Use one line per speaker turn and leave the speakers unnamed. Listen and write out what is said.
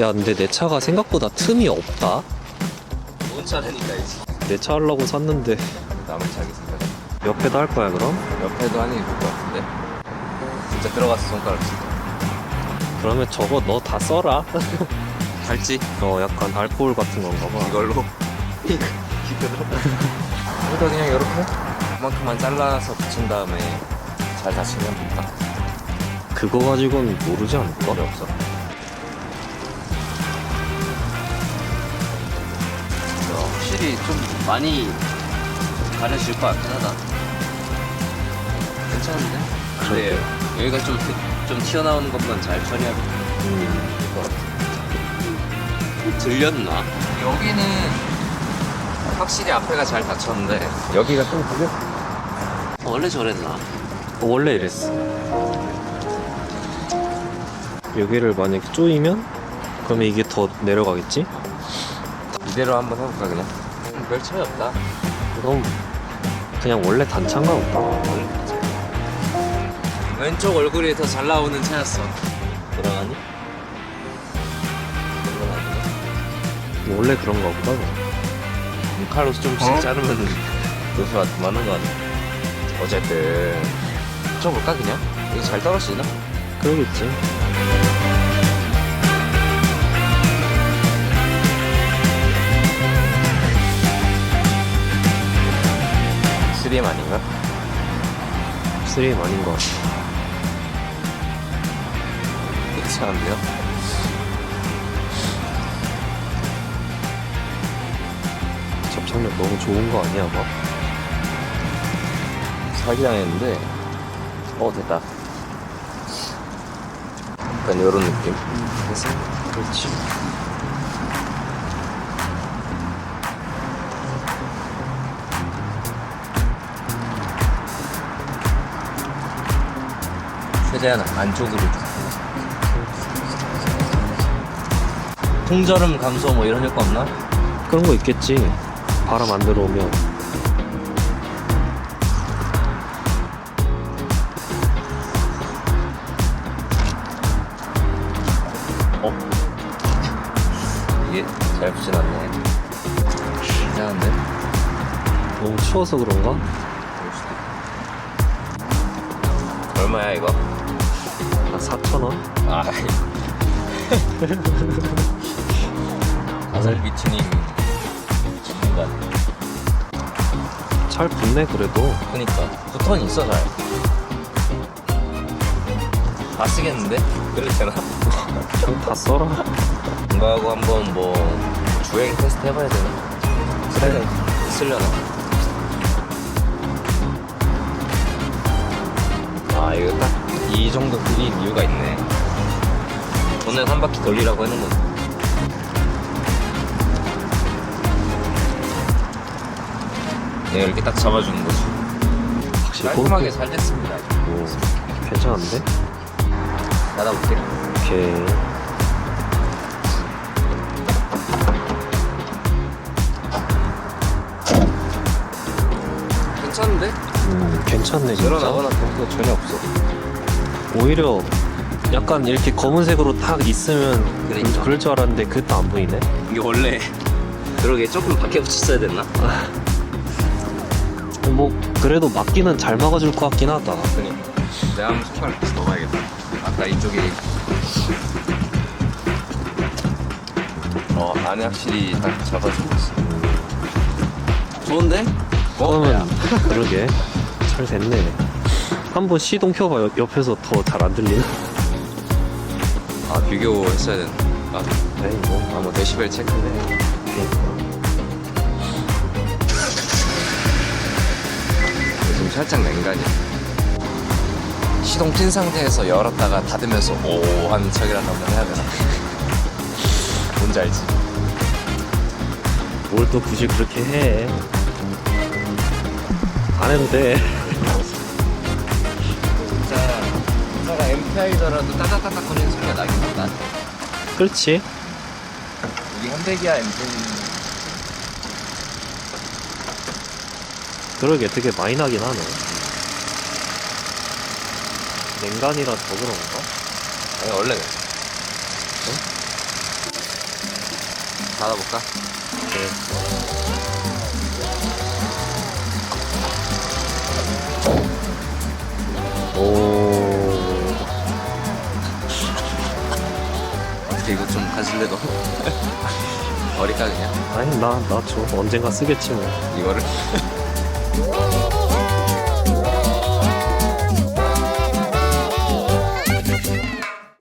야 근데 내 차가 생각보다 틈이 없다.
좋은 차라니까 이제.
내 차 하려고 샀는데.
남은 차겠습니다
옆에도 할 거야 그럼?
옆에도 하는 게 좋을 것 같은데? 진짜 들어가서 손가락 진짜
그러면 저거 너 다 써라.
갈지?
어 약간 알코올 같은 건가 봐.
이걸로? 핑크 여기다 그냥 이렇게 그만큼만 잘라서 붙인 다음에 잘 다치면 된다
그거 가지고는 모르지 않을까?
필요 없어 어, 확실히 좀 많이 가려질 것 같긴 하다 괜찮은데?
그래.
네, 여기가 좀, 좀 튀어나오는 것만 잘 처리하면
음,
될것 같아 들렸나? 여기는 확실히 앞에가 잘 닫혔는데 여기가 좀 그래? 원래 저랬나?
원래 이랬어 여기를 만약에 조이면 그러면 이게 더 내려가겠지?
이대로 한번 해볼까 그냥? 음, 별 차이 없다
그럼 그냥 원래 단차인가 보다
왼쪽 얼굴이 더 잘 나오는 차였어
돌아가니? 원래 그런가 보다
칼로스 좀씩 자르면 요소가 그만한 거 아니야? 어쨌든 쳐볼까 그냥? 이거 잘 떨어지나?
그러겠지
쓰리 m 아닌가?
3M 아닌 것 같아
괜찮은데요?
너무 좋은 거 아니야 막?
사기당했는데 어 됐다. 약간 요런 느낌. 됐어
그렇지.
최대한 안쪽으로. 통저름 감소 뭐 이런 효과 없나?
그런 거 있겠지 바람 안 들어오면
어? 이게 잘 붙진 않네 괜찮은데?
너무 추워서 그런가?
얼마야 이거?
한 4,000원?
아 가살 비트님
잘 붙네 그래도
그니까 부턴 있어 잘. 다 쓰겠는데? 그래도 되나?
그냥 다 써라
이거하고 한번 뭐 주행 테스트 해봐야 되나? 그래 쓰려나? 아 이거 딱 이 정도 길인 이유가 있네 오늘 한 바퀴 돌리라고 해놓은 거지 내가 이렇게 딱 잡아주는 거지.
확실히
깔끔하게 잘 됐습니다.
오, 괜찮은데?
닫아볼게
오케이.
괜찮은데?
음, 괜찮네 진짜.
늘어나거나 그런 거 전혀 없어.
오히려 약간 이렇게 검은색으로 딱 있으면
그러니까.
그럴 줄 알았는데 그것도 안 보이네.
이게 원래 그러게 조금 밖에 붙였어야 됐나?
뭐 그래도 막기는 잘 막아줄 것 같긴 하다.
그러니까. 내가 한번 손가락 다시 넣어봐야겠다. 아까 이쪽이 어 안에 확실히 딱 잡아주고 있어. 좋은데?
그러면 그러게. 잘 됐네. 한번 시동 켜봐. 옆- 옆에서 더 잘 안 들리나?
아 비교했어야 되는 아,
에이 뭐
아뭐 데시벨 체크네.
그러니까
살짝 냉간이야 시동 킨 상태에서 열었다가 닫으면서 오 하는 척이라도 한번 해야 되나? 뭔지 알지?
뭘 또 굳이 그렇게 해? 안 해도 돼.
진짜 차가 MPI더라도 따닥따닥 거리는 소리가 나긴 한다
그렇지.
우리 현대기아 MP
그러게 되게 많이 나긴 하네. 냉간이라 더 그런가?
아니 원래 그래 응? 닫아볼까?
네. 오.
어떻게 이거 좀 가질래 너? 그냥?
아니 나 나 줘. 언젠가 쓰겠지 뭐.
이거를? Música